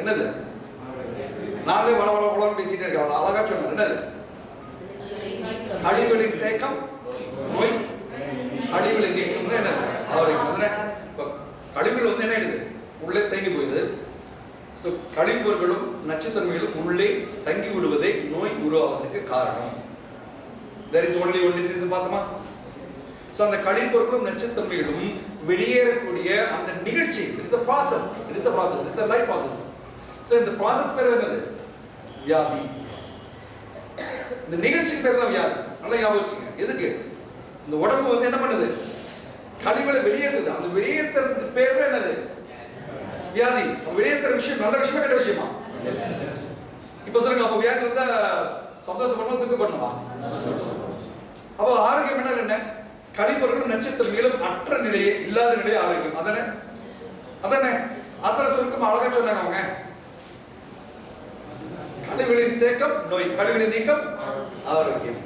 என்னது? நாளே வள வள வளம் பேசிட்டே இருக்க அவ்வளவு அழகா சொன்னார். என்னது? கழிவுகளின் தேக்கம் நோய். கழிவுகளை நீக்கம் என்ன அவருக்கு வந்து இப்போ கழிவுகள் வந்து என்ன ஆயிடுது? உள்ளே தேங்கி போயிடுது. ஸோ கழிவுகளும் நச்சுத்தன்மைகளும் உள்ளே தங்கி விடுவதே நோய் உருவாவதற்கு காரணம். There is only one disease பார்த்தோமா? ஸோ அந்த கழிப்பொருட்களும் நச்சுத்தன்மைகளும் வெளியேறக்கூடிய அந்த நிகழ்ச்சி it's a process it's a process it's a life process so இந்த ப்ராசஸ் பேர் என்னது? வியாதி. இந்த நிகழ்ச்சி பேர் தான் வியாதி. நல்லா ஞாபகம் வச்சுங்க எதுக்கு? இந்த உடம்பு வந்து என்ன பண்ணுது? கழிவுகளை வெளியேற்றுது அந்த வெளியேற்றுறதுக்கு பேர் தான் என்னது? வியாதி. வெளியேற்றுற விஷயம் நல்ல விஷயமா கெட்ட விஷயமா. இப்ப சொல்லுங்க அப்ப வியாதி வந்தா சந்தோஷப்படணும் துக்கப்படணுமா அப்போ ஆரோக்கியம் என்ன என்ன கழிப்பவர்கள் நட்சத்திரங்களும் அற்ற நிலையே இல்லாத நிலையே ஆரோக்கியம் அதானே அதானே அத்தனை சுருக்கம் அழகா சொன்னாங்க அவங்க. கழிவுகளின் தேக்கம் நோய் கழிவுகளின் நீக்கம் ஆரோக்கியம்.